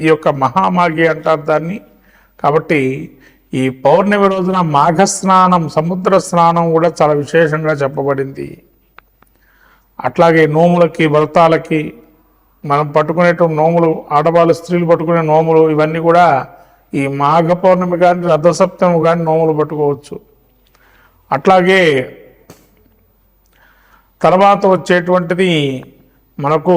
ఈ యొక్క మహామాఘి అంటారు దాన్ని. కాబట్టి ఈ పౌర్ణమి రోజున మాఘ స్నానం సముద్ర స్నానం కూడా చాలా విశేషంగా చెప్పబడింది. అట్లాగే నోములకి వ్రతాలకి మనం పట్టుకునేటువంటి నోములు ఆడవాళ్ళు స్త్రీలు పట్టుకునే నోములు ఇవన్నీ కూడా ఈ మాఘ పౌర్ణమి కానీ రథసప్తమి కానీ నోములు పట్టుకోవచ్చు. అట్లాగే తర్వాత వచ్చేటువంటిది మనకు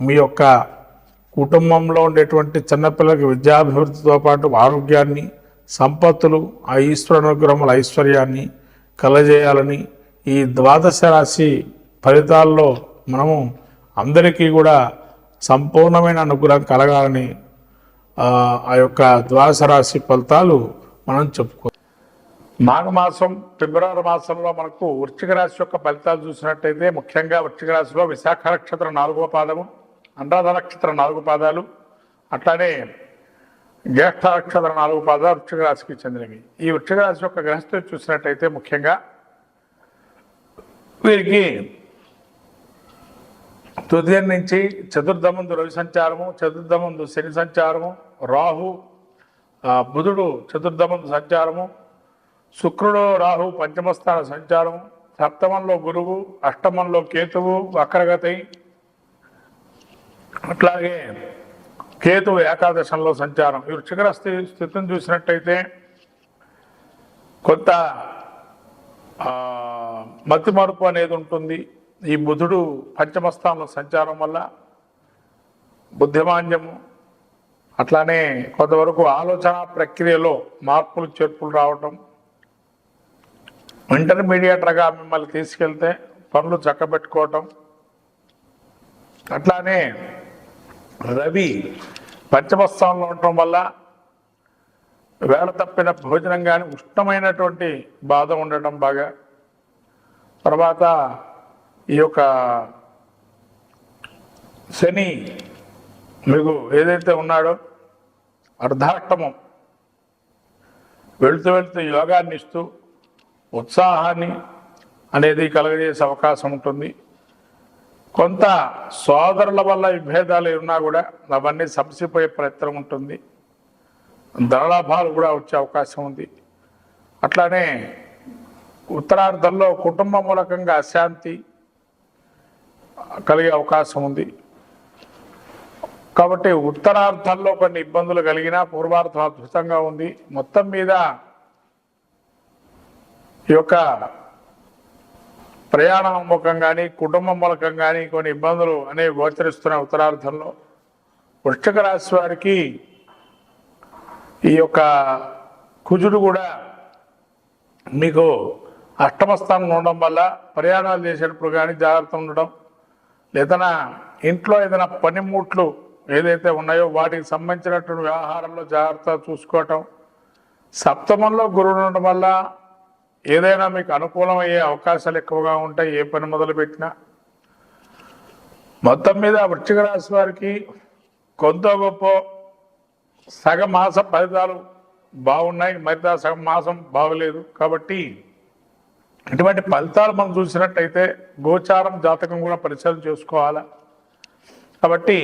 మీ యొక్క కుటుంబంలో ఉండేటువంటి చిన్నపిల్లలకి విద్యాభివృద్ధితో పాటు ఆరోగ్యాన్ని సంపత్తులు ఆ ఈశ్వర అనుగ్రహముల ఐశ్వర్యాన్ని కలజేయాలని ఈ ద్వాదశ రాశి ఫలితాల్లో మనము అందరికీ కూడా సంపూర్ణమైన అనుగ్రహం కలగాలని ఆ యొక్క ద్వాదశ రాశి ఫలితాలు మనం చెప్పుకో మాఘమాసం ఫిబ్రవరి మాసంలో మనకు వృశ్చిక రాశి యొక్క ఫలితాలు చూసినట్టయితే ముఖ్యంగా వృశ్చిక రాశిలో విశాఖ నక్షత్రం నాలుగో పాదము అనురాధ నక్షత్రం నాలుగు పాదాలు అట్లానే జ్యేష్ఠ నక్షత్రం నాలుగు పాదాలు వృశ్చిక రాశికి చెందినవి. ఈ వృశ్చిక రాశి యొక్క గ్రహస్థితి చూసినట్టయితే ముఖ్యంగా వీరికి తృతీయం నుంచి చతుర్థమందు రవి సంచారము చతుర్థమందు శని సంచారము రాహు బుధుడు చతుర్థమందు సంచారము శుక్రుడు రాహు పంచమస్థాన సంచారం సప్తమంలో గురువు అష్టమంలో కేతువు వక్రగతి అట్లాగే కేతు ఏకాదశంలో సంచారం. వీరు వృక్షికర స్థితిని చూసినట్టయితే కొంత మతి మరుపు అనేది ఉంటుంది. ఈ బుధుడు పంచమస్థానంలో సంచారం వల్ల బుద్ధిమాంద్యము అట్లానే కొంతవరకు ఆలోచన ప్రక్రియలో మార్పులు చేర్పులు రావటం ఇంటర్మీడియట్గా మిమ్మల్ని తీసుకెళ్తే పనులు చక్కబెట్టుకోవటం అట్లానే రవి పంచమస్థానంలో ఉండటం వల్ల వేళ తప్పిన భోజనం కానీ ఉష్ణమైనటువంటి బాధ ఉండటం బాగా. తర్వాత ఈ యొక్క శని మీకు ఏదైతే ఉన్నాడో అర్ధాష్టమం వెళుతూ వెళుతూ యోగాన్ని ఇస్తూ ఉత్సాహాన్ని అనేది కలగజేసే అవకాశం ఉంటుంది. కొంత సోదరుల వల్ల విభేదాలు ఉన్నా కూడా అవన్నీ సమసిపోయే ప్రయత్నం ఉంటుంది. ధనలాభాలు కూడా వచ్చే అవకాశం ఉంది. అట్లానే ఉత్తరార్ధంలో కుటుంబ మూలకంగా అశాంతి కలిగే అవకాశం ఉంది. కాబట్టి ఉత్తరార్థంలో కొన్ని ఇబ్బందులు కలిగినా పూర్వార్థం అద్భుతంగా ఉంది. మొత్తం మీద ఈ యొక్క ప్రయాణ మూలకం కానీ కుటుంబం మూలకం కానీ కొన్ని ఇబ్బందులు అనేవి గోచరిస్తున్న ఉత్తరార్థంలో వృష్టిక రాశి వారికి ఈ యొక్క కుజుడు కూడా మీకు అష్టమ స్థానంలో ఉండడం వల్ల ప్రయాణాలు చేసేటప్పుడు కానీ జాగ్రత్త ఉండడం లేదా ఇంట్లో ఏదైనా పనిముట్లు ఏదైతే ఉన్నాయో వాటికి సంబంధించినటువంటి వ్యవహారంలో జాగ్రత్త చూసుకోవటం సప్తమంలో గురువు ఉండడం వల్ల ఏదైనా మీకు అనుకూలమయ్యే అవకాశాలు ఎక్కువగా ఉంటాయి ఏ పని మొదలు పెట్టినా మొత్తం మీద వృశ్చిక రాశి వారికి కొంత గొప్ప సగం మాస ఫలితాలు బాగున్నాయి. మిగతా సగం మాసం బాగలేదు. కాబట్టి ఇటువంటి ఫలితాలు మనం చూసినట్టయితే గోచారం జాతకం కూడా పరిశీలన చేసుకోవాలా? కాబట్టి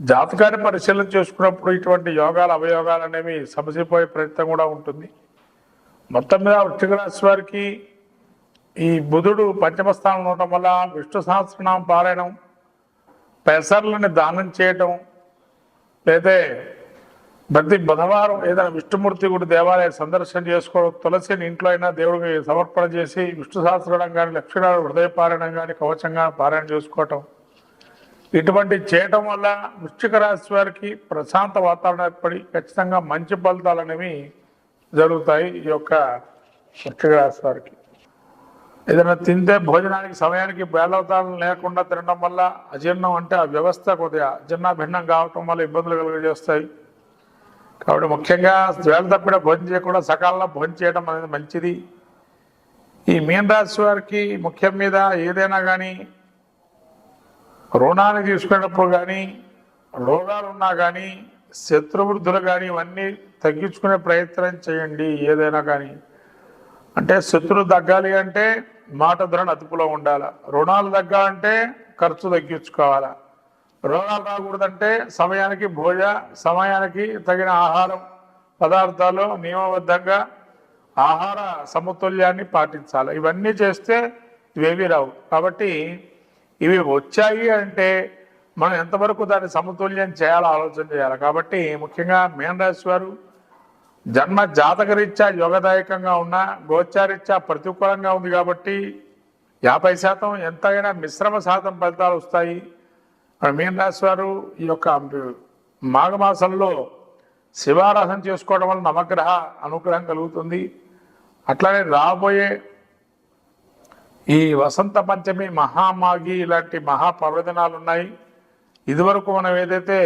జాతకాన్ని పరిశీలన చేసుకున్నప్పుడు ఇటువంటి యోగాలు అవయోగాలు అనేవి సమసిపోయే ప్రయత్నం కూడా ఉంటుంది. మొత్తం మీద వృశ్చిక రాశి వారికి ఈ బుధుడు పంచమ స్థానంలో ఉండటం వల్ల విష్ణు సహస్రనామం పారాయణం పెసర్లని దానం చేయటం లేదా ప్రతి బుధవారం ఏదైనా విష్ణుమూర్తి గుడి దేవాలయ సందర్శన చేసుకోవడం తులసిని ఇంట్లో అయినా దేవుడికి సమర్పణ చేసి విష్ణు సహస్రనామం కానీ లక్ష్మీనారాయణ హృదయ పారాయణం కానీ కవచంగా పారాయణ చేసుకోవటం. ఇటువంటి చేయటం వల్ల వృశ్చిక రాశి వారికి ప్రశాంత వాతావరణం ఏర్పడి ఖచ్చితంగా మంచి ఫలితాలు అనేవి జరుగుతాయి ఈ యొక్క వృశ్చిక రాశి వారికి. ఏదైనా తింటే భోజనానికి సమయానికి బేలవతాలు లేకుండా తినడం వల్ల అజీర్ణం అంటే ఆ వ్యవస్థ కొద్దిగా అజీర్ణ భిన్నం కావటం వల్ల ఇబ్బందులు కలుగజేస్తాయి. కాబట్టి ముఖ్యంగా వేళ తప్పిన భోజనం చేయకుండా సకాలంలో భోజనం చేయడం అనేది మంచిది. ఈ మీన రాశి వారికి ముఖ్యం మీద ఏదైనా కానీ రుణాన్ని తీసుకునేటప్పుడు కానీ రోగాలు ఉన్నా కానీ శత్రువృద్ధులు కానీ ఇవన్నీ తగ్గించుకునే ప్రయత్నం చేయండి ఏదైనా కానీ. అంటే శత్రువు తగ్గాలి అంటే మాట ధరణ అదుపులో ఉండాల? రుణాలు తగ్గాలంటే ఖర్చు తగ్గించుకోవాలా? రోగాలు రాకూడదంటే సమయానికి భోజ సమయానికి తగిన ఆహారం పదార్థాలు నియమబద్ధంగా ఆహార సమతుల్యాన్ని పాటించాలి. ఇవన్నీ చేస్తే ఇవేవి రావు. కాబట్టి ఇవి వచ్చాయి అంటే మనం ఎంతవరకు దాన్ని సమతుల్యం చేయాలో ఆలోచన చేయాలి. కాబట్టి ముఖ్యంగా మీనరాశి వారు జన్మ జాతకరీత్యా యోగదాయకంగా ఉన్న గోచారీత్యా ప్రతికూలంగా ఉంది కాబట్టి యాభై శాతం ఎంతైనా మిశ్రమ శాతం ఫలితాలు వస్తాయి. మీనరాశి వారు ఈ యొక్క మాఘమాసంలో శివారాధన చేసుకోవడం వల్ల నవగ్రహ అనుగ్రహం కలుగుతుంది. అట్లానే రాబోయే ఈ వసంత పంచమి మహామాగి ఇలాంటి మహాపర్వదినాలు ఉన్నాయి. ఇదివరకు మనం ఏదైతే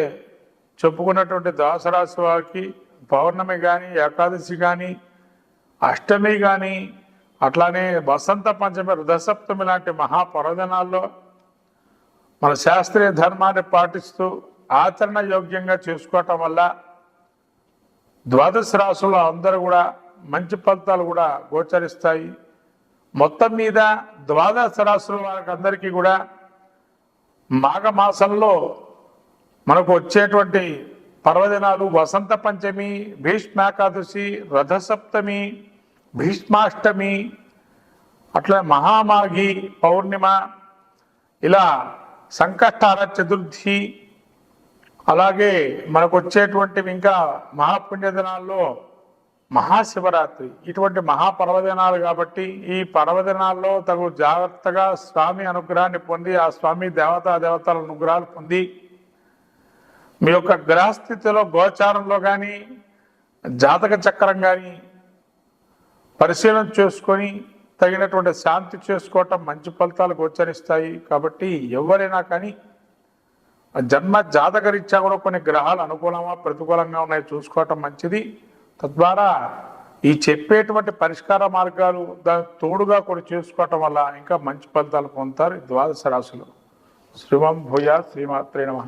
చెప్పుకున్నటువంటి ద్వాసరాశి వారికి పౌర్ణమి కానీ ఏకాదశి కానీ అష్టమి కానీ అట్లానే వసంత పంచమి రథసప్తమి లాంటి మహాపర్వదినాల్లో మన శాస్త్రీయ ధర్మాన్ని పాటిస్తూ ఆచరణ యోగ్యంగా చేసుకోవటం వల్ల ద్వాదశ రాశుల్లో అందరూ కూడా మంచి ఫలితాలు కూడా గోచరిస్తాయి. మొత్తం మీద ద్వాదశ రాశుల వారికి అందరికీ కూడా మాఘమాసంలో మనకు వచ్చేటువంటి పర్వదినాలు వసంత పంచమి భీష్మాకాదశి రథసప్తమి భీష్మాష్టమి అట్లా మహామాఘి పౌర్ణిమ ఇలా సంకష్టార చతుర్థి అలాగే మనకు వచ్చేటువంటివి ఇంకా మహాపుణ్య దినాల్లో మహాశివరాత్రి. ఇటువంటి మహాపర్వదినాలు కాబట్టి ఈ పర్వదినాల్లో తగు జాగ్రత్తగా స్వామి అనుగ్రహాన్ని పొంది ఆ స్వామి దేవతా దేవతల అనుగ్రహాలు పొంది మీ యొక్క గ్రహస్థితిలో గోచారంలో కానీ జాతక చక్రం కానీ పరిశీలన చేసుకొని తగినటువంటి శాంతి చేసుకోవటం మంచి ఫలితాలు గోచరిస్తాయి. కాబట్టి ఎవరైనా కానీ జన్మ జాతకరీత్యా కూడా కొన్ని గ్రహాలు అనుకూలమా ప్రతికూలంగా ఉన్నాయి చూసుకోవటం మంచిది. తద్వారా ఈ చెప్పేటువంటి పరిష్కార మార్గాలు దానికి తోడుగా కూడా చేసుకోవటం వల్ల ఇంకా మంచి ఫలితాలు పొందుతారు ద్వాదశ రాశులు. శ్రీవం భూయా శ్రీమాత్రే నమ.